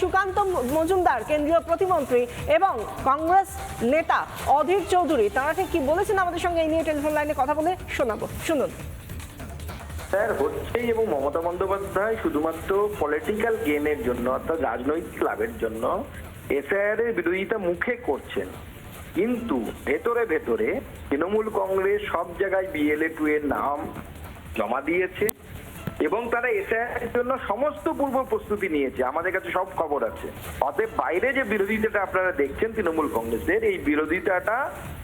সুকান্ত মজুমদার, কেন্দ্রীয় প্রতিমন্ত্রী এবং কংগ্রেস নেতা অধীর চৌধুরী, তারা ঠিক কি বলেছেন আমাদের সঙ্গে এই নিয়ে টেলিফোন লাইনে কথা বলে শোনাবো। শুনুন। স্যার, হচ্ছেই এবং মমতা বন্দ্যোপাধ্যায় শুধুমাত্র পলিটিক্যাল গেমের জন্য অর্থাৎ রাজনৈতিক লাভের জন্য এসআইআর এর বিরোধিতা মুখে করছেন। কিন্তু ভেতরে ভেতরে তৃণমূল কংগ্রেস সব জায়গায় বিএলএ টু এর নাম জমা দিয়েছে। এবং তারা এসআইআর এর জন্য সমস্ত পূর্ব প্রস্তুতি নিয়েছে। আমাদের কাছে সব খবর আছে। অতএব বাইরে যে বিরোধিতাটা আপনারা দেখছেন তৃণমূল কংগ্রেসের, এই বিরোধিতাটা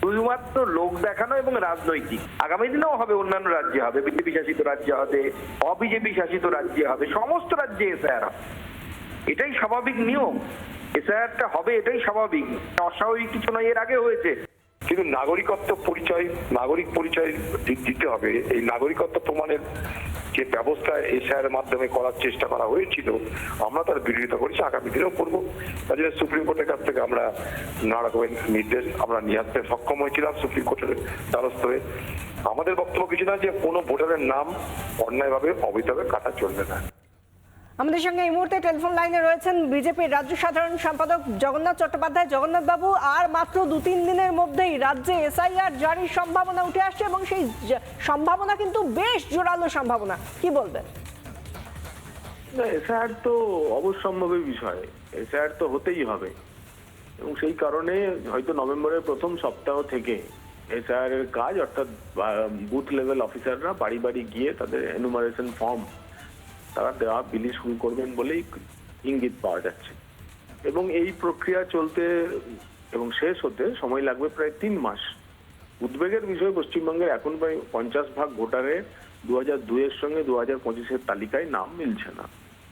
শুধুমাত্র লোক দেখানো এবং রাজনৈতিক। আগামী দিনেও হবে, অন্যান্য রাজ্যে হবে। বিজেপি শাসিত রাজ্যে হবে, অবিজেপি শাসিত রাজ্যে হবে, সমস্ত রাজ্যে এসআইআর হবে। এটাই স্বাভাবিক নিয়ম। এসআইআরটা হবে, এটাই স্বাভাবিক। অস্বাভাবিক কিছু নয়, এর আগে হয়েছে। কিন্তু নাগরিকত্ব পরিচয়, নাগরিক পরিচয় দিতে হবে। এই নাগরিকত্ব প্রমাণের যে ব্যবস্থা এসআইয়ের মাধ্যমে করার চেষ্টা করা হয়েছিল, আমরা তার বিরোধিতা করেছি, আগামী দিনেও করব। জন্য সুপ্রিম কোর্টের কাছ থেকে আমরা নানা রকমের নির্দেশ আমরা নিয়ে আসতে সক্ষম হয়েছিলাম সুপ্রিম কোর্টের দ্বারস্থ হয়ে। আমাদের বক্তব্য কিছু না যে কোনো ভোটারের নাম অন্যায়ভাবে, অবৈধভাবে কাটা চলবে না। আমাদের সঙ্গে এই মুহূর্তে টেলিফোন লাইনে রয়েছেন বিজেপির রাজ্য সাধারণ সম্পাদক জগন্নাথ চট্টোপাধ্যায়। জগন্নাথ বাবু, আর মাত্র দু তিন দিনের মধ্যেই রাজ্যে এসআইআর জারির সম্ভাবনা উঠে আসছে এবং সেই সম্ভাবনা কিন্তু বেশ জোরালো সম্ভাবনা। কি বলবেন? এসআইআর তো অবশ্যম্ভাবী বিষয়। এসআইআর তো হতেই হবে। এবং সেই কারণে হয়তো নভেম্বরের প্রথম সপ্তাহ থেকে এসআইআর এর কাজ, অর্থাৎ বুথ লেভেল অফিসাররা বাড়ি বাড়ি গিয়ে তাদের এনুমারেশন ফর্ম তারা দেওয়া বিলি শুরু করবেন বলেই ইঙ্গিত পাওয়া যাচ্ছে। এবং এই প্রক্রিয়া চলতে এবং শেষ হতে সময় লাগবে প্রায় তিন মাস। উদ্বেগের বিষয় পশ্চিমবঙ্গের এখন প্রায় পঞ্চাশ ভাগ ভোটারের দু হাজার দুইয়ের সঙ্গে দু হাজার পঁচিশের তালিকায় নাম মিলছে না।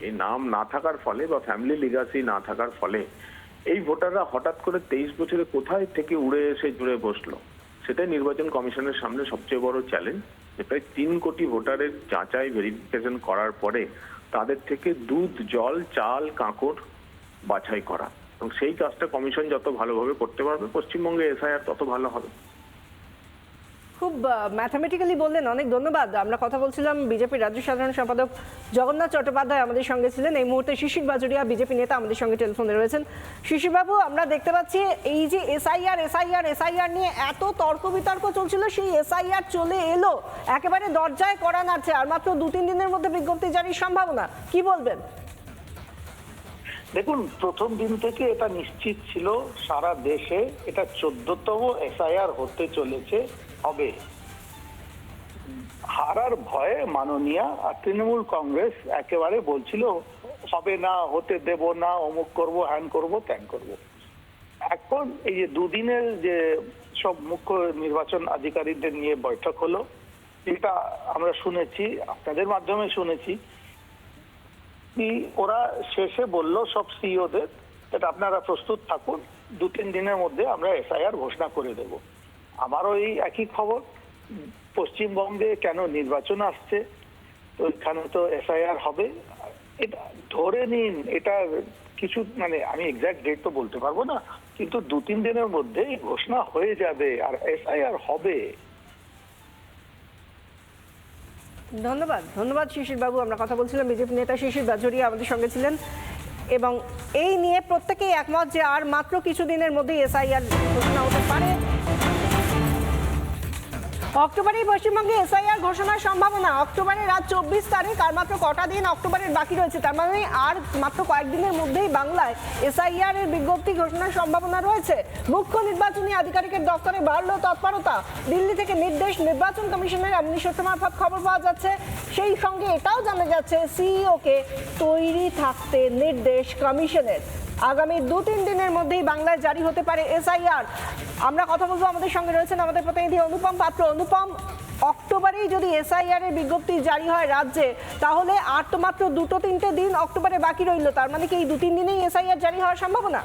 এই নাম না থাকার ফলে বা ফ্যামিলি লিগাসি না থাকার ফলে এই ভোটাররা হঠাৎ করে তেইশ বছরে কোথায় থেকে উড়ে এসে জুড়ে বসল, সেটাই নির্বাচন কমিশনের সামনে সবচেয়ে বড় চ্যালেঞ্জ প্রায় তিন কোটি ভোটারের যাচাই ভেরিফিকেশন করার পরে তাদের থেকে দুধ, জল, চাল, কাঁকড় বাছাই করা। এবং সেই কাজটা কমিশন যত ভালোভাবে করতে পারবে, পশ্চিমবঙ্গে এসআইআর তত ভালো হবে। খুব ম্যাথামেটিক্যালি বললেন, অনেক ধন্যবাদ। আমরা কথা বলছিলাম বিজেপির রাজ্য সাধারণ সম্পাদক জগন্নাথ চট্টোপাধ্যায় আমাদের সঙ্গে ছিলেন। এই মুহূর্তে শিশির বাজুরিয়া, বিজেপি নেতা, আমাদের সঙ্গে টেলিফোনে রয়েছেন। শিশিরবাবু, আমরা দেখতে পাচ্ছি এই যে এসআইআর এসআইআর এসআইআর নিয়ে এত তর্ক বিতর্ক চলছিল, সেই এসআইআর চলে এলো। একেবারে দরজায় করা নাড়ছে, আর মাত্র দু, তিন দিনের মধ্যে বিজ্ঞপ্তি জারির সম্ভাবনা। কি বলবেন? দেখুন, প্রথম দিন থেকে এটা নিশ্চিত ছিল, সারা দেশে এটা চোদ্দতম এসআইআর হতে চলেছে। হবে। হারার ভয়ে মাননীয়া আর তৃণমূল কংগ্রেস একেবারে বলছিল, হবে না, হতে দেব না, অমুক করব, হ্যান করব, ত্যান করব। এখন এই যে দুদিনের যে সব মুখ্য নির্বাচন আধিকারিকদের নিয়ে বৈঠক হলো, এটা আমরা শুনেছি, আপনাদের মাধ্যমে শুনেছি। কি ওরা শেষে বলল, সব সিইওদের, এটা আপনারা প্রস্তুত থাকুন দু তিন দিনের মধ্যে আমরা এসআইআর ঘোষণা করে দেব। আমারও এই একই খবর। পশ্চিমবঙ্গে কেন নির্বাচন আসছে? তো তো এসআইআর হবে। এটা ধরে নিন, এটা কিছু মানে আমি এক্সাক্ট ডেট তো বলতে পারব না, কিন্তু দু তিন দিনের মধ্যেই ঘোষণা হয়ে যাবে আর এসআইআর হবে। ধন্যবাদ। ধন্যবাদ শিশির বাবু আমরা কথা বলছিলাম বিজেপি নেতা শিশির বাজুরিয়া আমাদের সঙ্গে ছিলেন। এবং এই নিয়ে প্রত্যেকেই একমত যে আর মাত্র কিছুদিনের মধ্যেই এসআইআর ঘোষণা হতে পারে। অক্টোবরেই পশ্চিমবঙ্গে এসআইআর ঘোষণার সম্ভাবনা। অক্টোবরের রাত চব্বিশ তারিখ, আর মাত্র কটা দিন অক্টোবরের বাকি রয়েছে। তার মানে আর মাত্র কয়েকদিনের মধ্যেই বাংলায় এসআইআর এর বিজ্ঞপ্তি ঘোষণার সম্ভাবনা রয়েছে। মুখ্য নির্বাচনী আধিকারিকের দপ্তরে বাড়লো তৎপরতা। দিল্লি থেকে নির্দেশ, নির্বাচন কমিশনের এমনি সূত্র মারফত খবর পাওয়া যাচ্ছে। সেই সঙ্গে এটাও জানা যাচ্ছে সিইওকে তৈরি থাকতে নির্দেশ কমিশনের। আগামী দু তিন দিনের মধ্যেই বাংলায় জারি হতে পারে এসআইআর। আমরা কথা বলব আমাদের সঙ্গে রয়েছেন আমাদের প্রতিনিধি অনুপম পাত্র। অনুপম, অক্টোবরেই যদি এসআইআর এর বিজ্ঞপ্তি জারি হয় রাজ্যে, তাহলে আর তো মাত্র দুটো তিনটে দিন অক্টোবরে বাকি রইল। তার মানে কি এই দু তিন দিনেই এসআইআর জারি হওয়ার সম্ভাবনা?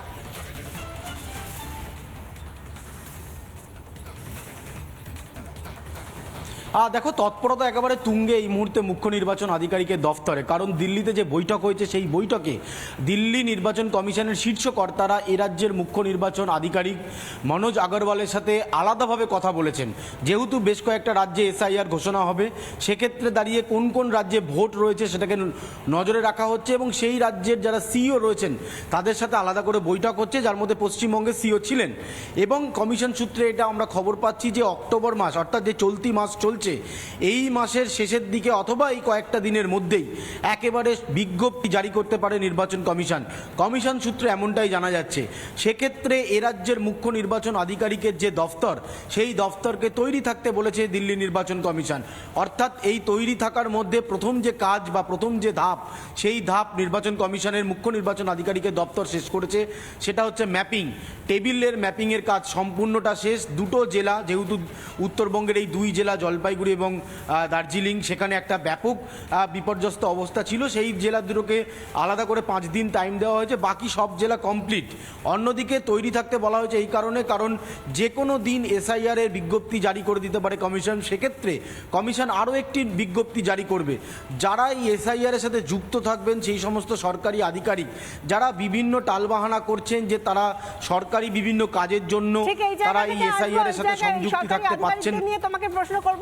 দেখো, তৎপরতা একেবারে তুঙ্গে এই মুহূর্তে মুখ্য নির্বাচন আধিকারিকের দফতরে। কারণ দিল্লিতে যে বৈঠক হয়েছে, সেই বৈঠকে দিল্লি নির্বাচন কমিশনের শীর্ষ কর্তারা এ রাজ্যের মুখ্য নির্বাচন আধিকারিক মনোজ আগরওয়ালের সাথে আলাদাভাবে কথা বলেছেন। যেহেতু বেশ কয়েকটা রাজ্যে এসআইআর ঘোষণা হবে, সেক্ষেত্রে দাঁড়িয়ে কোন কোন রাজ্যে ভোট রয়েছে সেটাকে নজরে রাখা হচ্ছে এবং সেই রাজ্যের যারা সিইও রয়েছেন, তাদের সাথে আলাদা করে বৈঠক হচ্ছে, যার মধ্যে পশ্চিমবঙ্গে সিইও ছিলেন। এবং কমিশন সূত্রে এটা আমরা খবর পাচ্ছি যে অক্টোবর মাস, অর্থাৎ যে চলতি মাস চলছে এই মাসের শেষের দিকে অথবা এই কয়েকটা দিনের মধ্যেই একেবারে বিজ্ঞপ্তি জারি করতে পারে নির্বাচন কমিশন। কমিশন সূত্রে এমনটাই জানা যাচ্ছে। সেক্ষেত্রে এ রাজ্যের মুখ্য নির্বাচন আধিকারিকের যে দফতর, সেই দফতরকে তৈরি থাকতে বলেছে দিল্লি নির্বাচন কমিশন। অর্থাৎ এই তৈরি থাকার মধ্যে প্রথম যে কাজ বা প্রথম যে ধাপ, সেই ধাপ নির্বাচন কমিশনের মুখ্য নির্বাচন আধিকারিকের দপ্তর শেষ করেছে। সেটা হচ্ছে ম্যাপিং। টেবিলের ম্যাপিংয়ের কাজ সম্পূর্ণটা শেষ। দুটো জেলা, যেহেতু উত্তরবঙ্গের এই দুই জেলা জলপাইগুড়ি এবং দার্জিলিং সেখানে একটা ব্যাপক বিপর্যস্ত অবস্থা ছিল। সেই জেলা দুটোকে আলাদা করে পাঁচ দিন টাইম দেওয়া হয়েছে। বাকি সব জেলা কমপ্লিট অন্যদিকে তৈরি থাকতে বলা হয়েছে এই কারণে কারণ যে কোনো দিন এসআইআর এর বিজ্ঞপ্তি জারি করে দিতে পারে কমিশন সেক্ষেত্রে কমিশন আরও একটি বিজ্ঞপ্তি জারি করবে। যারা এই এসআইআর এর সাথে যুক্ত থাকবেন সেই সমস্ত সরকারি আধিকারিক যারা বিভিন্ন টালবাহানা করছেন যে তারা সরকারি বিভিন্ন কাজের জন্য তারা এই এসআইআর এর সাথে সংযুক্তি থাকতে পারছেন নিয়ে তোমাকে প্রশ্ন করব